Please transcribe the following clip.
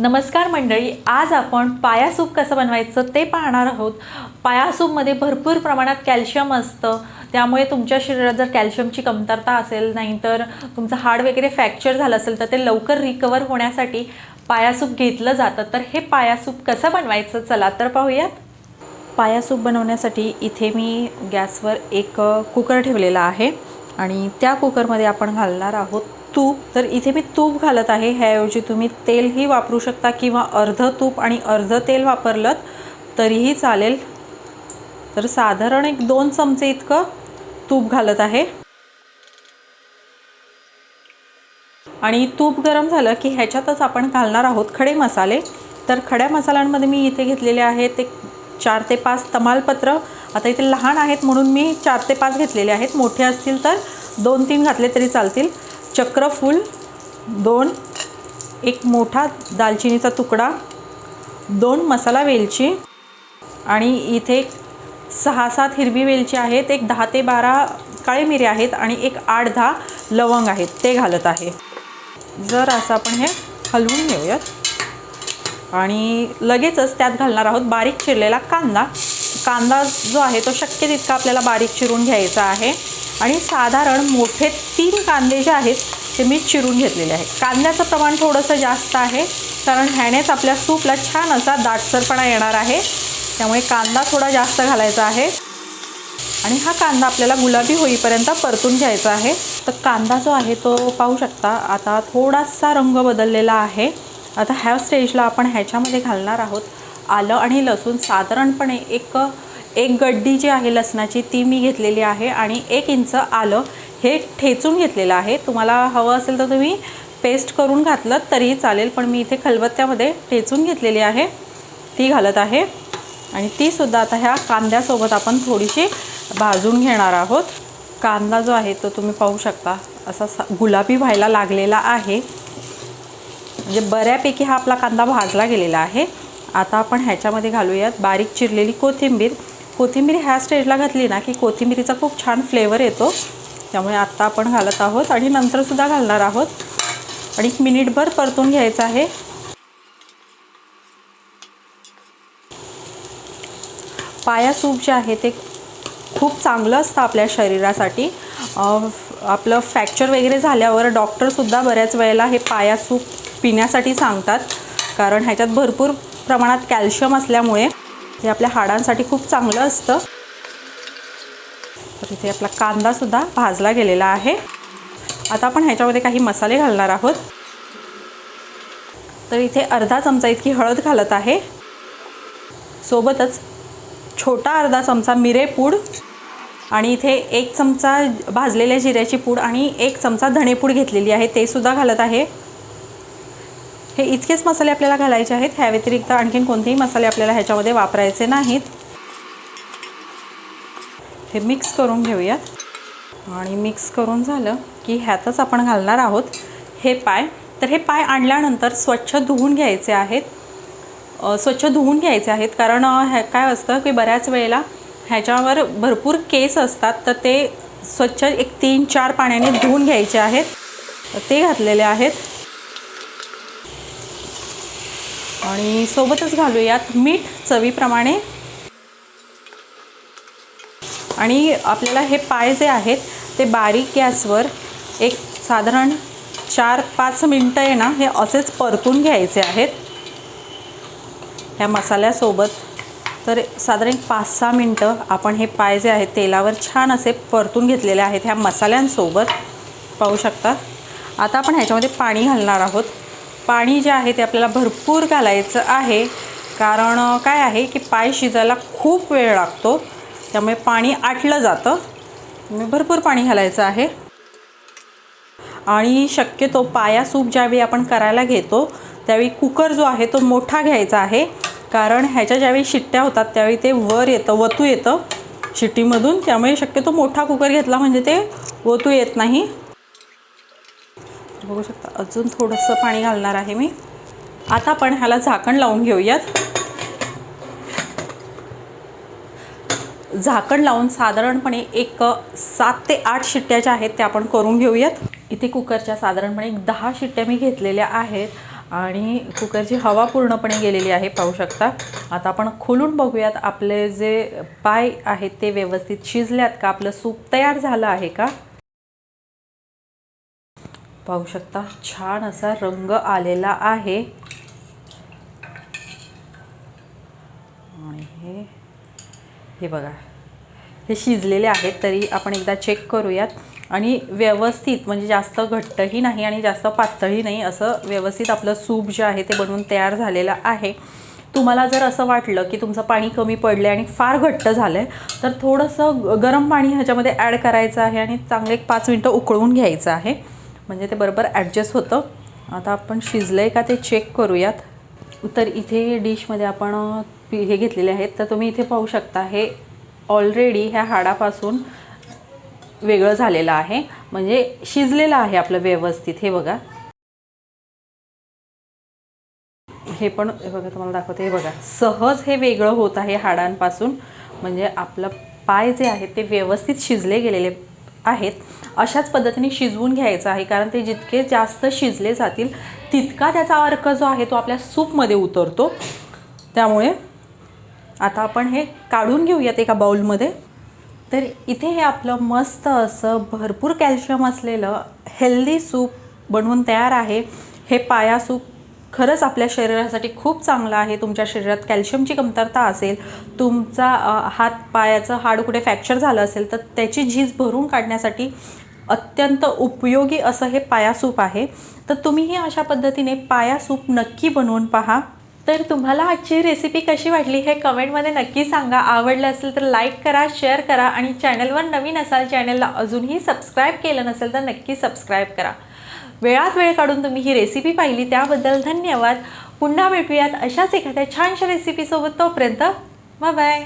नमस्कार मंडळी आज आपण पाया सूप कसं बनवायचं ते पाहणार आहोत. पाया सूपमध्ये भरपूर प्रमाणात कॅल्शियम असतं. त्यामुळे तुमच्या शरीरात जर कॅल्शियमची कमतरता असेल नाही तर तुमचं हाड वगैरे फ्रॅक्चर झालं असेल तर ते लवकर रिकवर होण्यासाठी पाया सूप घेतलं जातं. तर हे पाया सूप कसं बनवायचं चला तर पाहूयात. पाया सूप बनवण्यासाठी इथे मी गॅसवर एक कुकर ठेवलेला आहे आणि त्या कुकरमध्ये आपण घालणार आहोत तूप तर इथे मी तूप घालत आहे. ह्याऐवजी तुम्ही तेलही वापरू शकता किंवा अर्ध तूप आणि अर्ध तेल वापरलं तरीही चालेल. तर साधारण एक दोन चमचे इतकं तूप घालत आहे. आणि तूप गरम झालं की ह्याच्यातच आपण घालणार आहोत खडे मसाले. तर खड्या मसाल्यांमध्ये मी इथे घेतलेले आहेत एक चार ते पाच तमालपत्र. आता इथे लहान आहेत म्हणून मी चार ते पाच घेतलेले आहेत. मोठे असतील तर दोन तीन घातले तरी चालतील. चक्रफूल दोन एक मोठा दालचिनीचा तुकडा दोन मसाला वेलची आणि इथे सहा सात हिरवी वेलची आहेत एक दहा ते बारा काळे मिरे आहेत आणि एक आठ दहा लवंग आहेत ते घालत आहे. जर असं आपण हे हलवून घेऊयात. आणि लगेचच त्यात घालणार आहोत बारीक चिरलेला कांदा. कांदा जो आहे तो शक्य तितका आपल्याला बारीक चिरून घ्यायचा आहे. आणि साधारण मोठे तीन कांदे जे आहेत ते मी चिरून घेतलेले आहेत. कांद्याचं प्रमाण थोडंसं जास्त आहे कारण ह्यानेच आपल्या सूपला छान असा दाटसरपणा येणार आहे. त्यामुळे कांदा थोडा जास्त घालायचा आहे. आणि हा कांदा आपल्याला गुलाबी होईपर्यंत परतून घ्यायचा आहे. तर कांदा जो आहे तो पाहू शकता आता थोडासा रंग बदललेला आहे. आता ह्या स्टेजला आपण ह्याच्यामध्ये घालणार आहोत आलं आणि लसूण. साधारणपणे एक एक गड्डी जी आहे लसणाची ती मी घेतलेली आहे आणि एक इंच आलं हे ठेचून घेतलेलं आहे. तुम्हाला हवं असेल तर तुम्ही पेस्ट करून घातलं तरीही चालेल पण मी इथे खलबत्त्यामध्ये ठेचून घेतलेली आहे. ती घालत आहे आणि तीसुद्धा आता ह्या कांद्यासोबत आपण थोडीशी भाजून घेणार आहोत. कांदा जो आहे तो तुम्ही पाहू शकता असा गुलाबी व्हायला लागलेला आहे. म्हणजे बऱ्यापैकी हा आपला कांदा भाजला गेलेला आहे. आता आपण ह्याच्यामध्ये घालूयात बारीक चिरलेली कोथिंबीर. कोथिंबीर ह्या स्टेजला घातली ना की कोथिंबीरीचा खूप छान फ्लेवर येतो. त्यामुळे आत्ता आपण घालत आहोत आणि नंतरसुद्धा घालणार आहोत. आणि एक मिनिटभर परतून घ्यायचं आहे. पाया सूप जे आहे ते खूप चांगलं असतं आपल्या शरीरासाठी. आपलं फ्रॅक्चर वगैरे झाल्यावर डॉक्टरसुद्धा बऱ्याच वेळेला हे पाया सूप पिण्यासाठी सांगतात. कारण ह्याच्यात भरपूर प्रमाणात कॅल्शियम असल्यामुळे ते आपल्या हाडांसाठी खूप चांगलं असतं. तर इथे आपला कांदासुद्धा भाजला गेलेला आहे. आता आपण ह्याच्यामध्ये काही मसाले घालणार आहोत. तर इथे अर्धा चमचा इतकी हळद घालत आहे. सोबतच छोटा अर्धा चमचा मिरेपूड आणि इथे एक चमचा भाजलेल्या जिऱ्याची पूड आणि एक चमचा धणेपूड घेतलेली आहे ते सुद्धा घालत आहे. हे इतकेच मसाले आपल्याला घालायचे आहेत. ह्या व्यतिरिक्त आणखीन कोणतेही मसाले आपल्याला ह्याच्यामध्ये वापरायचे नाहीत. हे मिक्स करून घेऊयात. आणि मिक्स करून झालं की ह्यातच आपण घालणार आहोत. हे पाय. तर हे पाय आणल्यानंतर स्वच्छ धुवून घ्यायचे आहेत. स्वच्छ धुवून घ्यायचे आहेत. कारण ह्या काय असतं की बऱ्याच वेळेला ह्याच्यावर भरपूर केस असतात. तर ते स्वच्छ एक तीन चार पाण्याने धुवून घ्यायचे आहेत. ते घातलेले आहेत. आणि सोबतच घालूयात मीठ चवीप्रमाणे. आणि आपल्याला हे पाय जे आहेत ते बारीक गॅसवर एक साधारण चार पाच मिनटं आहे ना हे असेच परतून घ्यायचे आहेत. ह्या मसाल्यासोबत तर साधारण एक पाच सहा मिनटं आपण हे पाय जे आहेत तेलावर छान असे परतून घेतलेले आहेत ह्या मसाल्यांसोबत. पाहू शकता. आता आपण ह्याच्यामध्ये पाणी घालणार आहोत. पाणी जे आहे ते आपल्याला भरपूर घालायचं आहे. कारण काय आहे की पाय शिजायला खूप वेळ लागतो. त्यामुळे पाणी आटलं जातं. भरपूर पाणी घालायचं आहे. आणि शक्यतो पाया सूप ज्यावेळी आपण करायला घेतो त्यावेळी कुकर जो आहे तो मोठा घ्यायचा आहे. कारण ह्याच्या ज्यावेळी शिट्ट्या होतात त्यावेळी ते वर येतं वतू येतं शिट्टीमधून. त्यामुळे शक्यतो मोठा कुकर घेतला म्हणजे ते वतू येत नाही. बघू शकता अजून थोडंसं पाणी घालणार आहे मी. आता आपण ह्याला झाकण लावून घेऊयात. झाकण लावून साधारणपणे एक सात ते आठ शिट्ट्या ज्या आहेत त्या आपण करून घेऊयात. इथे कुकरच्या साधारणपणे एक दहा शिट्ट्या मी घेतलेल्या आहेत आणि कुकरची हवा पूर्णपणे गेलेली आहे पाहू शकता. आता आपण खोलून बघूयात आपले जे पाय आहेत ते व्यवस्थित शिजल्यात का? आपलं सूप तयार झालं आहे का? पाहू शकता छान असा रंग आलेला आहे. आणि हे हे बघा. हे शिजलेले आहेत तरी आपण एकदा चेक करूयात. आणि व्यवस्थित म्हणजे जास्त घट्टही नाही आणि जास्त पातळही नाही असं व्यवस्थित आपलं सूप जे आहे ते बनवून तयार झालेलं आहे. तुम्हाला जर असं वाटलं की तुमचं पाणी कमी पडलं आणि फार घट्ट झालं आहे तर थोडंसं गरम पाणी ह्याच्यामध्ये ॲड करायचं आहे आणि चांगले एक पाच मिनटं उकळून घ्यायचं आहे. म्हणजे ते बरोबर ॲडजस्ट होतं. आता आपण शिजलं आहे का ते चेक करूयात. तर इथे डिशमध्ये आपण हे घेतलेले आहेत. तर तुम्ही इथे पाहू शकता हे ऑलरेडी ह्या हाडापासून वेगळं झालेलं आहे. म्हणजे शिजलेलं आहे आपलं व्यवस्थित. हे बघा. हे पण हे बघा तुम्हाला दाखवते. हे बघा. सहज हे वेगळं होत आहे हाडांपासून. म्हणजे आपलं पाय जे आहेत ते व्यवस्थित शिजले गेलेले. आहेत अशाच पद्धतीने शिजवून घ्यायचं आहे. कारण ते जितके जास्त शिजले जातील तितका त्याचा अर्क जो आहे तो आपल्या सूपमध्ये उतरतो. त्यामुळे आता आपण हे काढून घेऊयात एका बाउलमध्ये. तर इथे हे आपलं मस्त असं भरपूर कॅल्शियम असलेलं हेल्दी सूप बनवून तयार आहे. हे पाया सूप खरंच आपल्या शरीरासाठी खूप चांगलं आहे. तुमच्या शरीरात कॅल्शियमची कमतरता असेल तुमचा हात पायाचं हाड कुठे फ्रॅक्चर झालं असेल तर त्याची झीज भरून काढण्यासाठी अत्यंत उपयोगी असं हे पाया सूप आहे. तर तुम्हीही अशा पद्धतीने पाया सूप नक्की बनवून पहा. तर तुम्हाला आजची रेसिपी कशी वाटली हे कमेंटमध्ये नक्की सांगा. आवडलं असेल तर लाईक करा शेअर करा आणि चॅनलवर नवीन असाल चॅनलला अजूनही सबस्क्राईब केलं नसेल तर नक्की सबस्क्राईब करा. वेळात वेळ काढून तुम्ही ही रेसिपी पाहिली त्याबद्दल धन्यवाद. पुन्हा भेटूयात अशाच एखाद्या छानशा रेसिपीसोबत तोपर्यंत बाय बाय